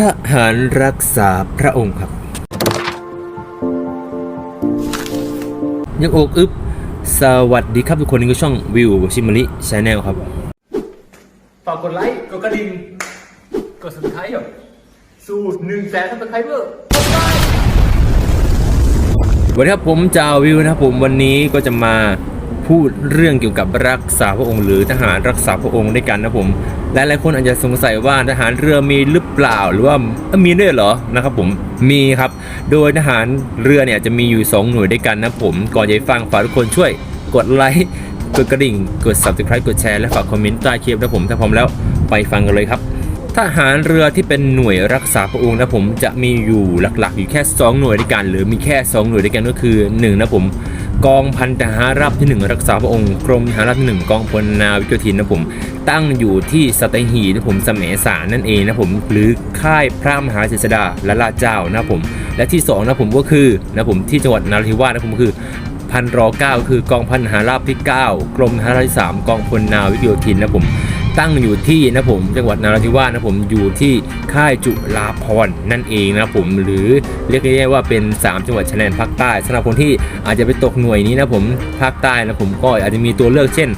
ทหารรักษาพระองค์ครับ ยังอกอึบสวัสดีครับทุกคนนี่ก็ช่องวิวชิมาริชาแนลครับ ฝากกดไลค์ กดกระดิ่ง กด subscribe สูตรหนึ่งแสน subscriber สวัสดีครับผมจาวิวนะครับผมวันนี้ก็จะมา พูดเรื่องเกี่ยวกับรักษาพระองค์หรือทหารรักษาพระองค์ด้วยกันนะผมหลายหลายคนอาจจะสงสัยว่าทหารเรือมีหรือเปล่าหรือว่ามีด้วยเหรอนะครับผมมีครับ โดยทหารเรือเนี่ยจะมีอยู่ 2 หน่วยด้วยกันนะผมก่อนจะไปฟังฝากทุกคนช่วยกดไลค์กดกระดิ่ง กด subscribe กดแชร์และฝากคอมเมนต์ใต้คลิปนะผมถ้าพร้อมแล้วไปฟังกันเลยครับทหารเรือที่เป็นหน่วยรักษาพระองค์นะผมจะมีอยู่หลักๆ อยู่แค่ 2 หน่วยด้วยกัน หรือมีแค่ 2 หน่วยด้วยกันก็คือ1นะผม กองพันทหารราบที่ 1 รักษาพระองค์กรมทหารราบที่ 1 กองพลนาวิกโยธินนะผมตั้งอยู่ที่สตหีนะผมสมสารนั่นเองนะผมหรือค่ายพระมหาเสสดาและลาเจ้านะผมและที่2นะผมก็คือนะผมที่จังหวัดนราธิวาสนะผมคือ พันรอเก้าคือกองพันหาราบที่ 9 กรมทหารที่สามกองพลนาวิกโยธินนะผมตั้งอยู่ที่นะผมจังหวัดนราธิวาสนะผมอยู่ที่ค่ายจุฬาภรนั่นเองนะผมหรือเรียกง่ายๆว่าเป็น 3 จังหวัดชายแดนภาคใต้สำหรับคนที่อาจจะไปตกหน่วยนี้นะผมภาคใต้นะผมก็อาจจะมีตัวเลือกเช่น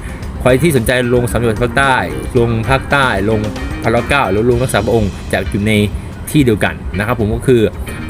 ใครที่สนใจลงสามจังหวัดภาคใต้ ลงภาคใต้ ลงพันรอเก้าหรือลงรักษาพระองค์จากอยู่ใน ที่เดียวกันนะครับผมก็คือ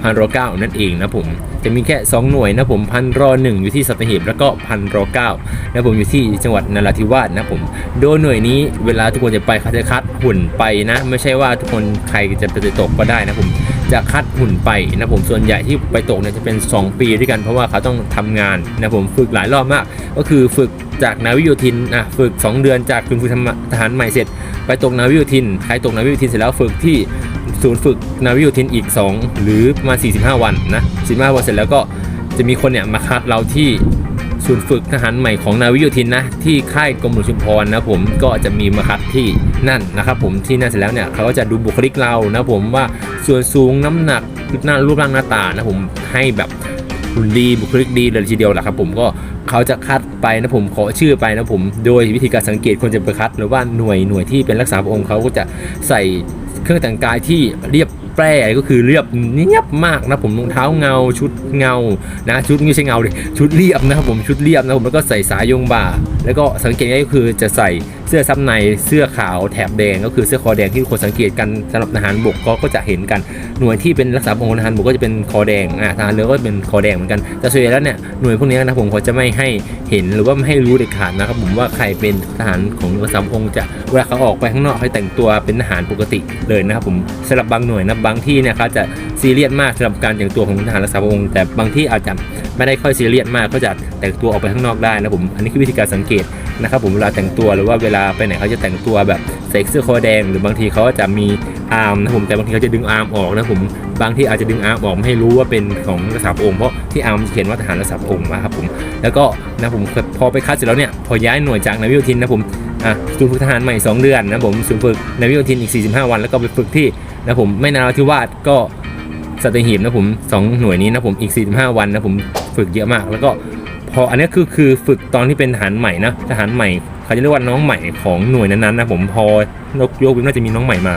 พันรอเก้านั่นเองนะผมจะมีแค่ 2 หน่วยนะผมพันรอหนึ่งอยู่ที่สัตหีบแล้วก็พันรอเก้านะผมอยู่ที่จังหวัดนราธิวาสนะผมโดยหน่วยนี้เวลาทุกคนจะไปเขาจะคัดหุ่นไปนะ ไม่ใช่ว่าทุกคนใครจะไปตกก็ได้นะผมจะคัดหุ่นไปนะผมส่วนใหญ่ที่ไปตกเนี่ยจะเป็น 2 ปีด้วยกันเพราะว่าเขาต้องทำงานนะผมฝึกหลายรอบมาก ก็คือฝึกจากนาวิโยธินนะฝึก 2 เดือนจากคุณฝึกทหารใหม่เสร็จ ไปตกนาวิโยธินใครตกนาวิโยธินเสร็จแล้วฝึกที่ ศูนย์ฝึกนาวิโยธินอีก 2 หรือประมาณ 45 วันนะ45วันเสร็จแล้วก็จะมีคนเนี่ยมาคัดเราที่ศูนย์ฝึกทหารใหม่ของนาวิโยธินนะที่ค่ายกรมหลวงชุมพรนะผมก็จะมีมาคัดที่นั่นนะครับผมที่นั่นเสร็จแล้วเนี่ยเขาก็จะดูบุคลิกเรานะผมว่าส่วนสูงน้ำหนักหน้ารูปร่างหน้าตานะผมให้แบบหุ่นดีบุคลิกดีเลยทีเดียวแหละครับผมก็เขาจะคัดไปนะผมขอชื่อไปนะผม โดยวิธีการสังเกตคนจะไปคัด หรือว่าหน่วยหน่วยที่เป็นรักษาพระองค์เขาก็จะใส่ เครื่องแต่งกายที่เรียบแปร่ก็คือเรียบเนียบมากนะผมรองเท้าเงาชุดเงานะชุดไม่ใช่เงาเลยชุดเรียบนะครับผมชุดเรียบนะผมแล้วก็ใส่สายยงบ่า แล้วก็สังเกตง่ายก็คือจะใส่ สื้อซับในเสื้อขาวแถบแดงก็คือเสื้อคอแดงที่คนสังเกตกันสำหรับทหารบกก็ก็จะเห็นกัน หน่วยที่เป็นรักษาพระองค์ทหารบกก็จะเป็นคอแดงอ่าทหารเรือก็เป็นคอแดงเหมือนกันแต่ส่วนใหญ่แล้วเนี่ยหน่วยพวกนี้นะผมเขาจะไม่ให้เห็นหรือว่าไม่ให้รู้เด็ดขาดนะครับผมว่าใครเป็นทหารของรักษาพระองค์จะเวลาเขาออกไปข้างนอกเขาแต่งตัวเป็นทหารปกติเลยนะครับผมสำหรับบางหน่วยนะบางที่เนี่ยเขาจะ ซีเรียสมากสำหรับการแต่งตัวของทหารรักษาพระองค์แต่บางที่อาจจะไม่ได้ค่อยซีเรียสมากก็จะแต่งตัวออกไปข้างนอกได้นะผมอันนี้คือวิธีการสังเกตนะครับผมเวลาแต่งตัวหรือว่าเวลาไปไหนเขาจะแต่งตัวแบบใส่เสื้อคอแดง หรือบางทีเขาก็จะมีอาร์มนะผมแต่บางทีเขาจะดึงอาร์มออกนะผมบางที่อาจจะดึงอาร์มออกไม่ให้รู้ว่าเป็นของรักษาพระองค์เพราะที่อาร์มเขียนว่าทหารรักษาพระองค์นะครับผมแล้วก็นะผมพอไปคัดเสร็จแล้วเนี่ยพอย้ายหน่วยจากนาวิโยธินนะผมอะศูนย์ฝึกทหารใหม่ 2 เดือนนะผมศูนย์ฝึกนาวิโยธินอีก 45 วัน แล้วก็ไปฝึกที่นะผมไม่นานที่วาดก็ สัตหีบนะผมสองหน่วยนี้นะผมอีก 45 วันนะผมฝึกเยอะมาก แล้วก็พออันนี้คือคือฝึกตอนที่เป็นทหารใหม่นะทหารใหม่เขาจะเรียกว่าน้องใหม่ของหน่วยนั้นๆนะผมพอนกโยกวิน่าจะมีน้องใหม่มา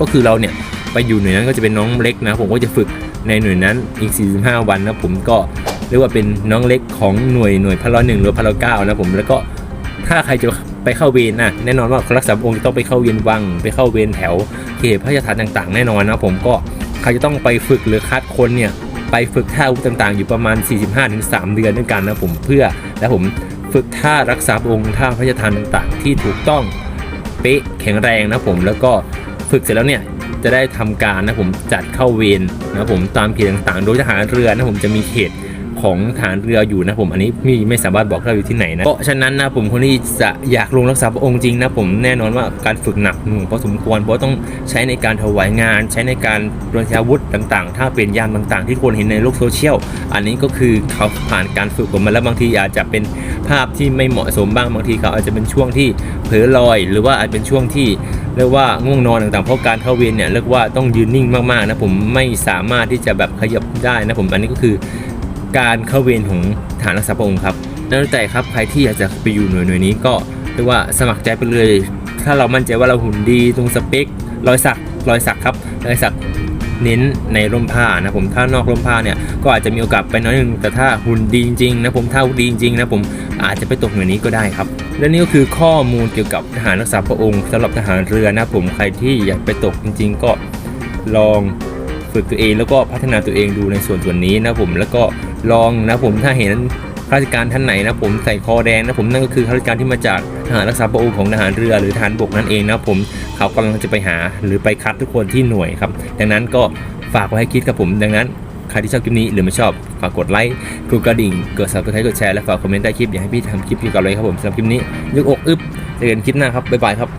ก็คือเราเนี่ยไปอยู่หน่วยนั้นก็จะเป็นน้องเล็กนะ ผมก็จะฝึกในหน่วยนั้นอีก 45 วันนะผมก็เรียกว่าเป็นน้องเล็กของหน่วยหน่วยพลหนึ่งหรือพลเก้านะผมแล้วก็ถ้าใครจะไปเข้าเวรนะแน่นอนว่ารักษาองค์ต้องไปเข้าเวรวัง ไปเข้าเวรแถวเขตพระราชฐานต่าง ๆ แน่นอนนะผมก็ เขาจะต้องไปฝึกหรือคัดคนเนี่ยไปฝึกท่าอาวุธต่างๆ อยู่ประมาณ 45-3 เดือนด้วยกันนะผมเพื่อและผมฝึกท่ารักษาองค์ท่าพระราชทานต่างๆ ที่ถูกต้องเป๊ะแข็งแรงนะผมแล้วก็ฝึกเสร็จแล้วเนี่ยจะได้ทำการนะผมจัดเข้าเวรนะผมตามเขตต่างๆ โดยทหารเรือนะผมจะมีเขต ของทหารเรืออยู่นะผมอันนี้มีไม่สามารถบอกเราอยู่ที่ไหนนะเพราะฉะนั้นนะผมคนที่จะอยากลงรักษาพระองค์จริงนะผมแน่นอนว่าการฝึกหนักหน่วงพอสมควรเพราะต้องใช้ในการถวายงาน ใช้ในการรวนอาวุธต่างๆ ถ้าเป็นยานต่างๆ ที่คนเห็นในโลกโซเชียล อันนี้ก็คือเขาผ่านการฝึกมาแล้วบางทีอาจจะเป็นภาพที่ไม่เหมาะสมบ้างบางทีเขาอาจจะเป็นช่วงที่เผลอลอย หรือว่าอาจเป็นช่วงที่เรียกว่าง่วงนอนต่างๆเพราะการเข้าเวรเนี่ยเรียกว่าต้องยืนนิ่งมากๆนะผมไม่สามารถที่จะแบบขยับได้นะผมอันนี้ก็คือ การเข้าเวรของฐานรักษาพระองค์ครับแล้วแต่ครับใครที่อยากจะไปอยู่หน่วยหน่วยนี้ก็เรียกว่าสมัครใจไปเลย ถ้าเรามั่นใจว่าเราหุ่นดีตรงสเปครอยสักรอยสักครับรอยสักเน้นในร่มผ้านะผมถ้านอกร่มผ้าเนี่ยก็อาจจะมีโอกาสไปน้อยหนึงแต่ถ้าหุ่นดีจริงๆนะผมถ้าหุ่นดีจริงๆนะผมอาจจะไปตกหนือนี้ก็ได้ครับ และนี่ก็คือข้อมูลเกี่ยวกับทหารรักษาพระองค์สำหรับทหารเรือนะผมใครที่อยากไปตกจริง ๆ ก็ลองฝึกตัวเองแล้วก็พัฒนาตัวเองดูในส่วนส่วนนี้นะผมแล้วก็ ลองนะผมถ้าเห็นข้าราชการท่านไหนนะผมใส่คอแดงนะผมนั่นก็คือข้าราชการที่มาจากทหารรักษาพระองค์ของทหารเรือหรือทหารบกนั่นเองนะผมเขากำลังจะไปหาหรือไปคัดทุกคนที่หน่วยครับ ดังนั้นก็ฝากไว้ให้คิดครับผม ดังนั้นใครที่ชอบคลิปนี้หรือไม่ชอบฝากกดไลค์กดกระดิ่งกด subscribe กดแชร์และฝากคอมเมนต์ใต้คลิปอยากให้พี่ทำคลิปเกี่ยวกับอะไรครับผมสำหรับคลิปนี้ยกอกอึบเจอกันคลิปหน้าครับบ๊ายบายครับ